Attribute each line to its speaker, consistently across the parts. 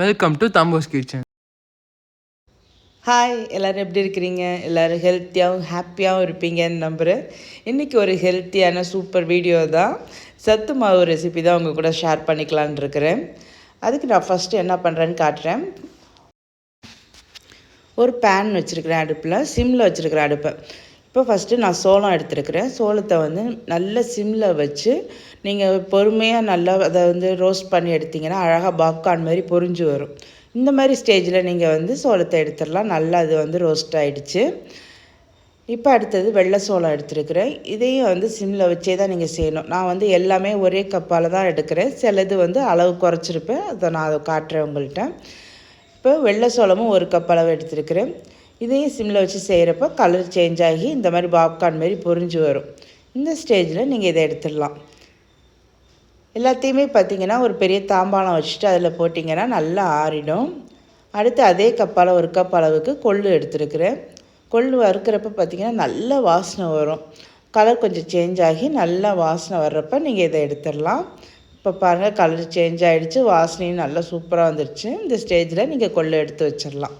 Speaker 1: Welcome to தாம்போஸ் kitchen
Speaker 2: hi எல்லோரும் எப்படி இருக்கிறீங்க? எல்லோரும் ஹெல்த்தியாகவும் ஹாப்பியாகவும் இருப்பீங்கன்னு நம்புகிறேன் இன்றைக்கி ஒரு ஹெல்த்தியான சூப்பர் வீடியோ தான். சத்து மாவு ரெசிபி தான் உங்கள் கூட ஷேர் பண்ணிக்கலான்னு இருக்கிறேன். அதுக்கு நான் ஃபஸ்ட்டு என்ன பண்ணுறேன்னு காட்டுறேன். ஒரு பேன் வச்சுருக்கிறேன் அடுப்பில் சிம்மில் வச்சுருக்கிறேன் அடுப்பை. இப்போ ஃபஸ்ட்டு நான் சோளம் எடுத்துருக்கிறேன். சோளத்தை வந்து நல்ல சிம்மில் வச்சு நீங்கள் பொறுமையாக நல்லா அதை வந்து ரோஸ்ட் பண்ணி எடுத்திங்கன்னா அழகாக பாப்கார்ன் மாதிரி பொரிஞ்சு வரும். இந்த மாதிரி ஸ்டேஜில் நீங்கள் வந்து சோளத்தை எடுத்துடலாம். நல்லா அது வந்து ரோஸ்ட் ஆகிடுச்சு இப்போ அடுத்தது வெள்ளை சோளம் எடுத்துருக்கிறேன். இதையும் வந்து சிம்மில் வச்சே தான் நீங்கள் செய்யணும். நான் வந்து எல்லாமே ஒரே கப்பால் தான் எடுக்கிறேன். சிலது வந்து அளவு குறைச்சிருப்பேன். அதை நான் அதை காட்டுறேன் உங்கள்கிட்ட. இப்போ வெள்ளை சோளமும் ஒரு கப் அளவு எடுத்துருக்கிறேன். இதையும் சிம்மில் வச்சு செய்கிறப்ப கலர் சேஞ்ச் ஆகி இந்த மாதிரி பாப்கார்ன் மாதிரி பொறிஞ்சு வரும். இந்த ஸ்டேஜில் நீங்கள் இதை எடுத்துடலாம். எல்லாத்தையுமே பார்த்திங்கன்னா ஒரு பெரிய தாம்பாளம் வச்சுட்டு அதில் போட்டிங்கன்னா நல்லா ஆறிடும். அடுத்து அதே கப்பால் ஒரு கப் அளவுக்கு கொள்ளு எடுத்துருக்குறேன். கொள்ளு வறுக்கிறப்ப பார்த்திங்கன்னா நல்ல வாசனை வரும். கலர் கொஞ்சம் சேஞ்ச் ஆகி நல்லா வாசனை வர்றப்ப நீங்கள் இதை எடுத்துடலாம். இப்போ பாருங்கள் கலர் சேஞ்ச் ஆகிடுச்சு வாசனையும் நல்லா சூப்பராக வந்துடுச்சு இந்த ஸ்டேஜில் நீங்கள் கொள்ளு எடுத்து வச்சிடலாம்.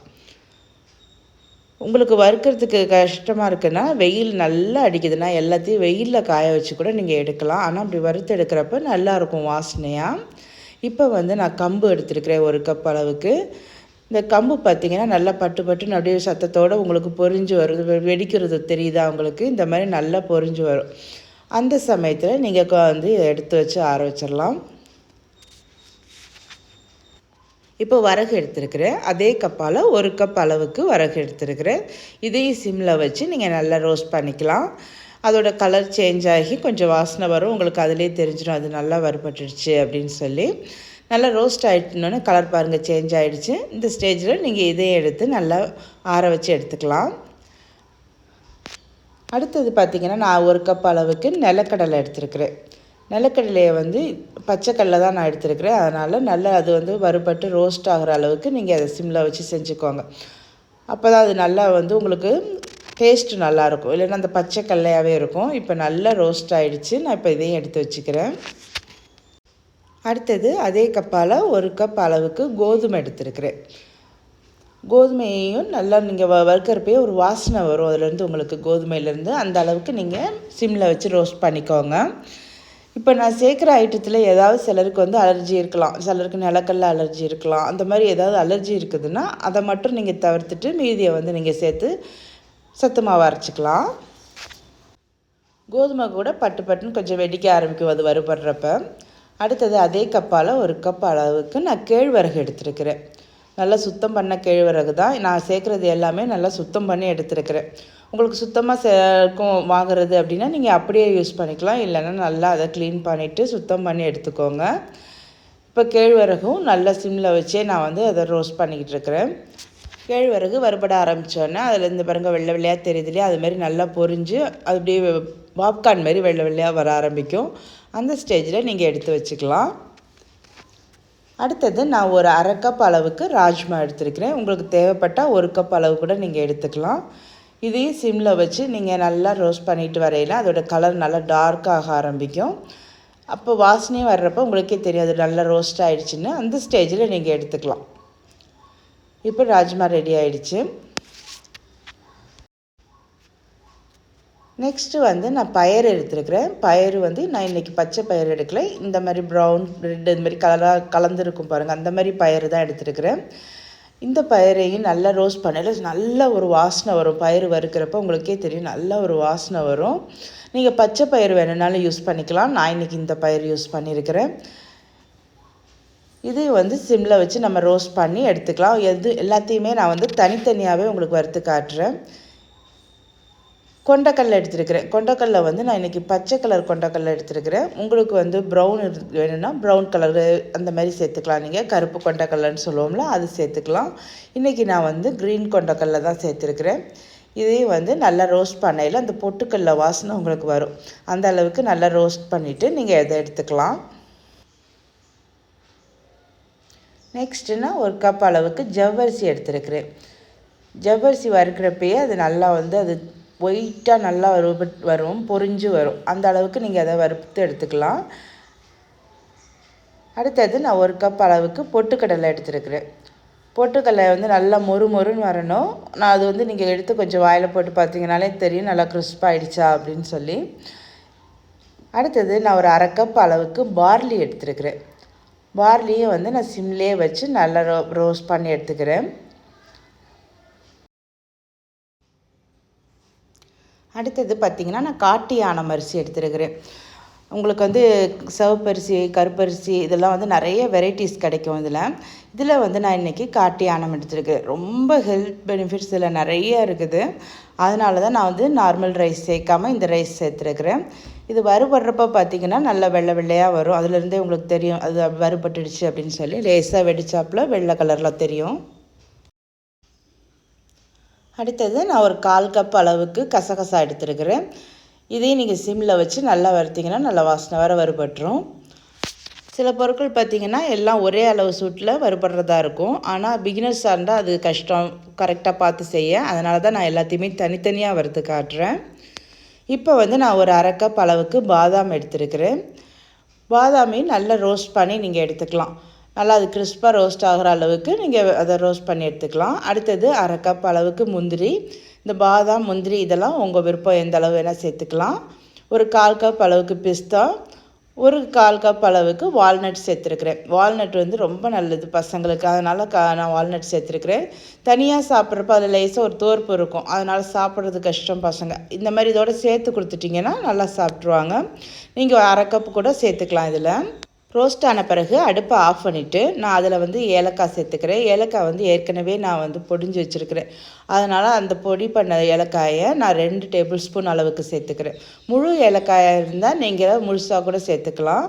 Speaker 2: உங்களுக்கு வறுக்கிறதுக்கு கஷ்டமாக இருக்குன்னா வெயில் நல்லா அடிக்குதுன்னா எல்லாத்தையும் வெயிலில் காய வச்சு கூட நீங்கள் எடுக்கலாம். ஆனால் அப்படி வறுத்து எடுக்கிறப்ப நல்லாயிருக்கும் வாசனையாக இப்போ வந்து நான் கம்பு எடுத்துருக்கிறேன் ஒரு கப் அளவுக்கு. இந்த கம்பு பார்த்திங்கன்னா நல்லா பட்டு பட்டு அப்படியே சத்தத்தோடு உங்களுக்கு பொறிஞ்சு வருது வெடிக்கிறது தெரியுதா உங்களுக்கு? இந்த மாதிரி நல்லா பொறிஞ்சு வரும். அந்த சமயத்தில் நீங்கள் வந்து எடுத்து வச்சு ஆற வச்சிடலாம். இப்போ வரகு எடுத்துருக்கிறேன். அதே கப்பால் ஒரு கப் அளவுக்கு வரகு எடுத்துருக்கிறேன். இதையும் சிம்மில் வச்சு நீங்கள் நல்லா ரோஸ்ட் பண்ணிக்கலாம். அதோட கலர் சேஞ்ச் ஆகி கொஞ்சம் வாசனை வரும். உங்களுக்கு அதிலே தெரிஞ்சிடும். அது நல்லா வறுபட்டுருச்சு அப்படின்னு சொல்லி. நல்லா ரோஸ்ட் ஆகிட்டோன்னே கலர் பாருங்கள் சேஞ்ச் ஆகிடுச்சு இந்த ஸ்டேஜில் நீங்கள் இதையும் எடுத்து நல்லா ஆற வச்சு எடுத்துக்கலாம். அடுத்தது பார்த்திங்கன்னா நான் ஒரு கப் அளவுக்கு நிலக்கடலை எடுத்துருக்குறேன். நிலக்கடலையை வந்து பச்சைக்கல்ல தான் நான் எடுத்துருக்கிறேன். அதனால் நல்லா அது வந்து வறுபட்டு ரோஸ்ட் ஆகிற அளவுக்கு நீங்கள் அதை சிம்மில் வச்சு செஞ்சுக்கோங்க. அப்போ தான் அது நல்லா வந்து உங்களுக்கு டேஸ்ட்டு நல்லாயிருக்கும். இல்லைன்னா அந்த பச்சைக்கல்லையாகவே இருக்கும். இப்போ நல்லா ரோஸ்ட் ஆகிடுச்சு நான் இப்போ இதையும் எடுத்து வச்சுக்கிறேன். அடுத்தது அதே கப்பால் ஒரு கப் அளவுக்கு கோதுமை எடுத்துருக்கிறேன். கோதுமையையும் நல்லா நீங்கள் வ வறுக்கிறப்பே ஒரு வாசனை வரும். அதுலேருந்து உங்களுக்கு கோதுமையிலேருந்து அந்த அளவுக்கு நீங்கள் சிம்மில் வச்சு ரோஸ்ட் பண்ணிக்கோங்க. இப்போ நான் சேர்க்குற ஐட்டத்தில் ஏதாவது சிலருக்கு வந்து அலர்ஜி இருக்கலாம். சிலருக்கு நிலக்கல்ல அலர்ஜி இருக்கலாம். அந்த மாதிரி ஏதாவது அலர்ஜி இருக்குதுன்னா அதை மட்டும் நீங்கள் தவிர்த்துட்டு மீதியை வந்து நீங்கள் சேர்த்து சத்து மாவு அரைச்சிக்கலாம். கோதுமை கூட பட்டு பட்டுன்னு கொஞ்சம் வெடிக்க ஆரம்பிக்கும் அது வறுபடுறப்ப. அடுத்தது அதே கப்பால் ஒரு கப் அளவுக்கு நான் கேழ்வரகு எடுத்துருக்கிறேன். நல்லா சுத்தம் பண்ண கேழ்வரகு தான் நான் சேர்க்குறது எல்லாமே நல்லா சுத்தம் பண்ணி எடுத்துருக்கிறேன். உங்களுக்கு சுத்தமாக சேர்க்கும் வாங்குறது அப்படின்னா நீங்கள் அப்படியே யூஸ் பண்ணிக்கலாம். இல்லைன்னா நல்லா அதை க்ளீன் பண்ணிவிட்டு சுத்தம் பண்ணி எடுத்துக்கோங்க. இப்போ கேழ்வரகும் நல்லா சிம்மில் வச்சே நான் வந்து அதை ரோஸ்ட் பண்ணிக்கிட்டு இருக்கிறேன். கேழ்வரகு வறுபட ஆரம்பித்தோன்னே அதில் இந்த பாருங்க வெள்ளை வெள்ளையாக தெரியுது இல்லையா? அதுமாரி நல்லா பொரிஞ்சு அது அப்படியே பாப்கார்ன் மாதிரி வெள்ளை வெள்ளையாக வர ஆரம்பிக்கும். அந்த ஸ்டேஜில் நீங்கள் எடுத்து வச்சுக்கலாம். அடுத்தது நான் ஒரு அரை கப் அளவுக்கு ராஜ்மா எடுத்துருக்கிறேன். உங்களுக்கு தேவைப்பட்டால் ஒரு கப் அளவு கூட நீங்கள் எடுத்துக்கலாம். இதையும் சிம்மில் வச்சு நீங்கள் நல்லா ரோஸ்ட் பண்ணிட்டு வரையில அதோடய கலர் நல்லா டார்க்காக ஆரம்பிக்கும். அப்போ வாசனையும் வர்றப்போ உங்களுக்கே தெரியும் அது நல்லா ரோஸ்ட் ஆகிடுச்சின்னு அந்த ஸ்டேஜில் நீங்கள் எடுத்துக்கலாம். இப்போ ராஜ்மா ரெடி ஆகிடுச்சு நெக்ஸ்ட்டு வந்து நான் பயறு எடுத்துருக்கிறேன். பயறு வந்து நான் இன்றைக்கி பச்சை பயிர் எடுக்கலை. இந்த மாதிரி ப்ரௌன் ரெட் இந்த மாதிரி கலராக கலந்துருக்கும் பாருங்கள் அந்த மாதிரி பயிறு தான் எடுத்துருக்கிறேன். இந்த பயிரையும் நல்லா ரோஸ்ட் பண்ணல. நல்ல ஒரு வாசனை வரும். பயிர் வறுக்கிறப்ப உங்களுக்கே தெரியும். நல்ல ஒரு வாசனை வரும். நீங்கள் பச்சை பயிர் வேணுனாலும் யூஸ் பண்ணிக்கலாம். நான் இன்றைக்கி இந்த பயிர் யூஸ் பண்ணியிருக்கிறேன் இது வந்து சிம்மில் வச்சு நம்ம ரோஸ்ட் பண்ணி எடுத்துக்கலாம். எது எல்லாத்தையுமே நான் வந்து தனித்தனியாகவே உங்களுக்கு வறுத்து காட்டுறேன். கொண்டக்கடலை எடுத்துருக்கிறேன். கொண்டக்கடலை வந்து நான் இன்றைக்கி பச்சை கலர் கொண்டக்கடலை எடுத்துருக்கிறேன். உங்களுக்கு வந்து ப்ரௌன் வேணும்னா ப்ரௌன் கலரு அந்த மாதிரி சேர்த்துக்கலாம். நீங்கள் கருப்பு கொண்டக்கடலைன்னு சொல்லுவோம்ல அது சேர்த்துக்கலாம். இன்றைக்கி நான் வந்து க்ரீன் கொண்டக்கடலை தான் சேர்த்துருக்குறேன். இதையும் வந்து நல்லா ரோஸ்ட் பண்ணையில் அந்த பொட்டுக்கல்ல வாசனை உங்களுக்கு வரும். அந்த அளவுக்கு நல்லா ரோஸ்ட் பண்ணிவிட்டு நீங்கள் இதை எடுத்துக்கலாம். நெக்ஸ்ட்டுனா ஒரு கப் அளவுக்கு ஜவ்வரிசி எடுத்துருக்குறேன். ஜவ்வரிசி வறுக்கிறப்பயே அது நல்லா வந்து அது ஒயிட்டாக நல்லா வறுபட் வரும் பொறிஞ்சு வரும். அந்த அளவுக்கு நீங்கள் அதை வறுத்து எடுத்துக்கலாம். அடுத்தது நான் ஒரு கப் அளவுக்கு பொட்டுக்கடலை எடுத்துருக்கிறேன். பொட்டுக்கடலை வந்து நல்லா மொறு மொறுன்னு வரணும். நான் அது வந்து நீங்கள் எடுத்து கொஞ்சம் வாயில் போட்டு பார்த்தீங்கனாலே தெரியும் நல்லா கிறிஸ்பாகிடுச்சா அப்படின்னு சொல்லி. அடுத்தது நான் ஒரு அரை கப் அளவுக்கு பார்லி எடுத்துருக்கிறேன். பார்லியை வந்து நான் சிம்லேயே வச்சு நல்லா ரோ ரோஸ்ட் பண்ணி எடுத்துக்கிறேன். அடுத்தது பார்த்திங்கன்னா நான் காட்டு யானம் அரிசி எடுத்துருக்கிறேன். உங்களுக்கு வந்து சிவப்பரிசி கருப்பரிசி இதெல்லாம் வந்து நிறைய வெரைட்டிஸ் கிடைக்கும் இதில். இதில் வந்து நான் இன்றைக்கி காட்டு யானம் எடுத்துருக்கேன் ரொம்ப ஹெல்த் பெனிஃபிட்ஸ் இதில் நிறைய இருக்குது. அதனால தான் நான் வந்து நார்மல் ரைஸ் சேர்க்காமல் இந்த ரைஸ் சேர்த்துருக்குறேன். இது வறுபடுறப்ப பார்த்திங்கன்னா நல்லா வெள்ளை வெள்ளையாக வரும். அதுலேருந்தே உங்களுக்கு தெரியும். அது வறுபட்டுடுச்சு அப்படின்னு சொல்லி லேசாக வெடிச்சாப்புல வெள்ளை கலரில் தெரியும். அடுத்தது நான் ஒரு கால் கப் அளவுக்கு கசகசா எடுத்துருக்கிறேன். இதையும் நீங்கள் சிம்மில் வச்சு நல்லா வறுத்திங்கன்னா நல்லா வாசனை வர வறுபட்டுரும். சில பொருட்கள் பார்த்திங்கன்னா எல்லாம் ஒரே அளவு சூட்டில் வறுபடுறதா இருக்கும். ஆனால் பிகினர்ஸாக இருந்தால் அது கஷ்டம் கரெக்டாக பார்த்து செய்ய. அதனால தான் நான் எல்லாத்தையுமே தனித்தனியாக வறுத்து காட்டுறேன். இப்போ வந்து நான் ஒரு அரை கப் அளவுக்கு பாதாம் எடுத்துருக்கிறேன். பாதாமையும் நல்லா ரோஸ்ட் பண்ணி நீங்கள் எடுத்துக்கலாம். நல்லா அது கிறிஸ்பாக ரோஸ்ட் ஆகிற அளவுக்கு நீங்கள் அதை ரோஸ்ட் பண்ணி எடுத்துக்கலாம். அடுத்தது அரை கப் அளவுக்கு முந்திரி. இந்த பாதாம் முந்திரி இதெல்லாம் உங்கள் விருப்பம் எந்த அளவு வேணால் சேர்த்துக்கலாம். ஒரு கால் கப் அளவுக்கு பிஸ்தா ஒரு கால் கப் அளவுக்கு வால்நட் சேர்த்துருக்குறேன். வால்நட் வந்து ரொம்ப நல்லது பசங்களுக்கு. அதனால் கா நான் வால்நட் சேர்த்துருக்குறேன். தனியாக சாப்பிட்றப்ப அதில் லேசாக ஒரு தோர்ப்பு இருக்கும். அதனால் சாப்பிட்றது கஷ்டம் பசங்க. இந்த மாதிரி இதோட சேர்த்து கொடுத்துட்டிங்கன்னா நல்லா சாப்பிட்ருவாங்க நீங்கள் அரை கப்பு கூட சேர்த்துக்கலாம் இதில். ரோஸ்ட் ஆன பிறகு அடுப்பை ஆஃப் பண்ணிவிட்டு நான் அதில் வந்து ஏலக்காய் சேர்த்துக்கிறேன். ஏலக்காய் வந்து ஏற்கனவே நான் வந்து பொடிஞ்சு வச்சுருக்கிறேன். அதனால் அந்த பொடி பண்ண ஏலக்காயை நான் ரெண்டு டேபிள் ஸ்பூன் அளவுக்கு சேர்த்துக்கிறேன். முழு ஏலக்காயாக இருந்தால் நீங்கள் முழுசாக கூட சேர்த்துக்கலாம்.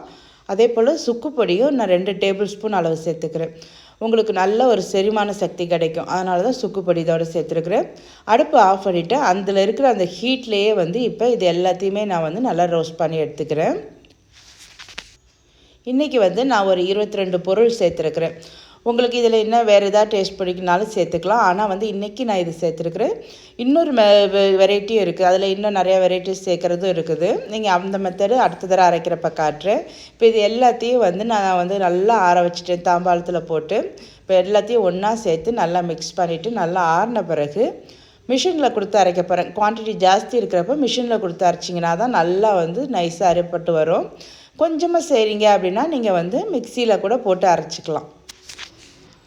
Speaker 2: அதே போல் சுக்கு பொடியும் நான் ரெண்டு டேபிள் ஸ்பூன் அளவு சேர்த்துக்கிறேன். உங்களுக்கு நல்ல ஒரு செரிமான சக்தி கிடைக்கும். அதனால தான் சுக்கு பொடி இதோட சேர்த்துருக்குறேன். அடுப்பு ஆஃப் பண்ணிவிட்டு அதில் இருக்கிற அந்த ஹீட்லேயே வந்து இப்போ இது எல்லாத்தையுமே நான் வந்து நல்லா ரோஸ்ட் பண்ணி எடுத்துக்கிறேன். இன்றைக்கி வந்து நான் ஒரு இருபத்தி ரெண்டு பொருள் சேர்த்துருக்குறேன். உங்களுக்கு இதில் என்ன வேறு எதாவது டேஸ்ட் பிடிக்குனாலும் சேர்த்துக்கலாம். ஆனால் வந்து இன்றைக்கி நான் இது சேர்த்துருக்குறேன். இன்னொரு வெரைட்டியும் இருக்குது அதில் இன்னும் நிறையா வெரைட்டிஸ் சேர்க்குறதும் இருக்குது. நீங்கள் அந்த மெத்தடு அடுத்த தடவை அரைக்கிறப்ப காட்டுறேன். இப்போ இது எல்லாத்தையும் வந்து நான் வந்து நல்லா ஆற வச்சுட்டேன். தாம்பாளத்தில் போட்டு. இப்போ எல்லாத்தையும் ஒன்றா சேர்த்து நல்லா மிக்ஸ் பண்ணிவிட்டு நல்லா ஆறின பிறகு மிஷினில் கொடுத்து அரைக்க போகிறேன் குவான்டிட்டி ஜாஸ்தி இருக்கிறப்ப மிஷினில் கொடுத்து அரைச்சிங்கன்னா தான் நல்லா வந்து நைஸாக அரைப்பட்டு வரும். கொஞ்சமாக செய்கிறீங்க அப்படின்னா நீங்கள் வந்து மிக்சியில் கூட போட்டு அரைச்சிக்கலாம்.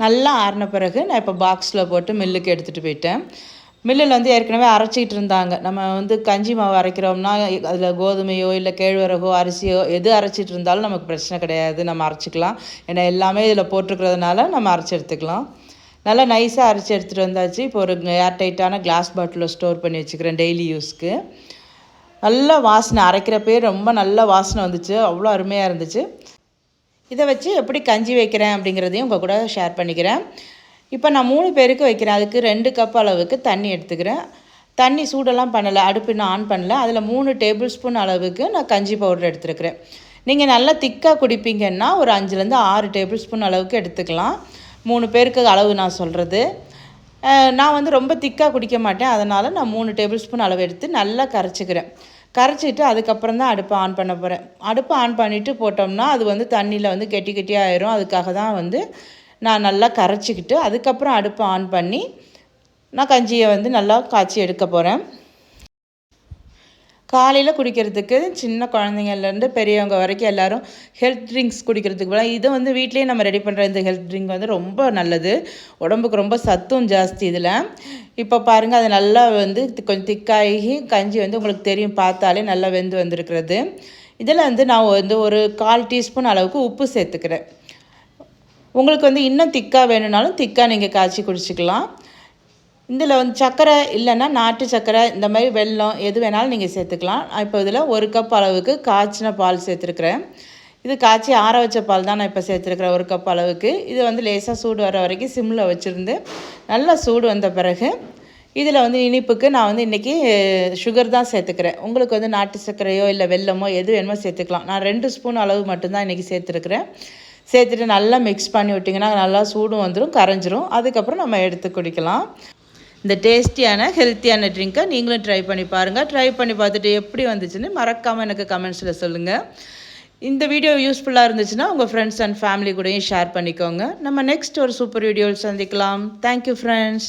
Speaker 2: நல்லா ஆறின பிறகு நான் இப்போ பாக்ஸில் போட்டு மில்லுக்கு எடுத்துகிட்டு போயிட்டேன். மில்லில் வந்து ஏற்கனவே அரைச்சிக்கிட்டு இருந்தாங்க. நம்ம வந்து கஞ்சி மாவு அரைக்கிறோம்னா அதில் கோதுமையோ இல்லை கேழ்வரகோ அரிசியோ எது அரைச்சிட்டு இருந்தாலும் நமக்கு பிரச்சனை கிடையாது. நம்ம அரைச்சிக்கலாம். ஏன்னா எல்லாமே இதில் போட்டிருக்கிறதுனால நம்ம அரைச்சி எடுத்துக்கலாம். நல்லா நைஸாக அரைச்சி எடுத்துகிட்டு வந்தாச்சு. இப்போ ஒரு ஏர் டைட்டான கிளாஸ் பாட்டிலில் ஸ்டோர் பண்ணி வச்சுக்கிறேன் டெய்லி யூஸ்க்கு நல்ல வாசனை அரைக்கிறப்பே ரொம்ப நல்ல வாசனை வந்துச்சு. அவ்வளோ அருமையாக இருந்துச்சு. இதை வச்சு எப்படி கஞ்சி வைக்கிறேன் அப்படிங்கிறதையும் உங்கள் கூட ஷேர் பண்ணிக்கிறேன். இப்போ நான் மூணு பேருக்கு வைக்கிறேன். அதுக்கு ரெண்டு கப் அளவுக்கு தண்ணி எடுத்துக்கிறேன். தண்ணி சூடெல்லாம் பண்ணலை. அடுப்பு இன்னும் ஆன் பண்ணல. அதில் மூணு டேபிள் ஸ்பூன் அளவுக்கு நான் கஞ்சி பவுடர் எடுத்துருக்கிறேன். நீங்கள் நல்லா திக்காக குடிப்பீங்கன்னா ஒரு அஞ்சுலேருந்து ஆறு டேபிள் ஸ்பூன் அளவுக்கு எடுத்துக்கலாம். மூணு பேருக்கு அளவு நான் சொல்கிறது நான் வந்து ரொம்ப திக்காக குடிக்க மாட்டேன். அதனால் நான் மூணு டேபிள் ஸ்பூன் அளவு எடுத்து நல்லா கரைச்சிக்கிறேன். கரைச்சிட்டு அதுக்கப்புறம் தான் அடுப்பை ஆன் பண்ண போகிறேன் அடுப்பை ஆன் பண்ணிவிட்டு போட்டோம்னா அது வந்து தண்ணியில் வந்து கெட்டி கெட்டியாக ஆயிரும். அதுக்காக தான் வந்து நான் நல்லா கரைச்சிக்கிட்டு அதுக்கப்புறம் அடுப்பை ஆன் பண்ணி நான் கஞ்சியை வந்து நல்லா காய்ச்சி எடுக்க போகிறேன் காலையில் குடிக்கிறதுக்கு சின்ன குழந்தைங்கள்லேருந்து பெரியவங்க வரைக்கும் எல்லோரும் ஹெல்த் ட்ரிங்க்ஸ் குடிக்கிறதுக்கு போல இதை வந்து வீட்லேயே நம்ம ரெடி பண்ணுற இந்த ஹெல்த் ட்ரிங்க் வந்து ரொம்ப நல்லது. உடம்புக்கு ரொம்ப சத்தும் ஜாஸ்தி இதில். இப்போ பாருங்கள் அது நல்லா வந்து கொஞ்சம் திக்காகி கஞ்சி வந்து உங்களுக்கு தெரியும். பார்த்தாலே நல்லா வெந்து வந்திருக்கிறது. இதில் வந்து நான் வந்து ஒரு கால் டீஸ்பூன் அளவுக்கு உப்பு சேர்த்துக்கிறேன். உங்களுக்கு வந்து இன்னும் திக்காக வேணும்னாலும் திக்காக நீங்கள் காய்ச்சி குடிச்சிக்கலாம். இதில் வந்து சர்க்கரை இல்லைன்னா நாட்டு சர்க்கரை இந்த மாதிரி வெல்லம் எது வேணாலும் நீங்கள் சேர்த்துக்கலாம். இப்போ இதில் ஒரு கப் அளவுக்கு காய்ச்சின பால் சேர்த்துருக்குறேன். இது காய்ச்சி ஆற வச்ச பால் தான் நான் இப்போ சேர்த்துருக்குறேன் ஒரு கப் அளவுக்கு. இது வந்து லேசாக சூடு வர வரைக்கும் சிம்மில் வச்சுருந்து நல்லா சூடு வந்த பிறகு இதில் வந்து இனிப்புக்கு நான் வந்து இன்றைக்கி சுகர் தான் சேர்த்துக்கிறேன். உங்களுக்கு வந்து நாட்டு சர்க்கரையோ இல்லை வெல்லமோ எது வேணுமோ சேர்த்துக்கலாம். நான் ரெண்டு ஸ்பூன் அளவு மட்டும்தான் இன்றைக்கி சேர்த்துருக்குறேன். சேர்த்துட்டு நல்லா மிக்ஸ் பண்ணி விட்டிங்கன்னா நல்லா சூடும் வந்துடும் கரைஞ்சிரும். அதுக்கப்புறம் நம்ம எடுத்து குடிக்கலாம். இந்த டேஸ்டியான ஹெல்த்தியான ட்ரிங்க்கை நீங்களும் ட்ரை பண்ணி பாருங்கள் ட்ரை பண்ணி பார்த்துட்டு எப்படி வந்துச்சுன்னு மறக்காமல் எனக்கு கமெண்ட்ஸில் சொல்லுங்கள் இந்த வீடியோ யூஸ்ஃபுல்லாக இருந்துச்சுன்னா உங்கள் ஃப்ரெண்ட்ஸ் அண்ட் ஃபேமிலி கூடயும் ஷேர் பண்ணிக்கோங்க. நம்ம நெக்ஸ்ட் ஒரு சூப்பர் வீடியோவில் சந்திக்கலாம். Thank you friends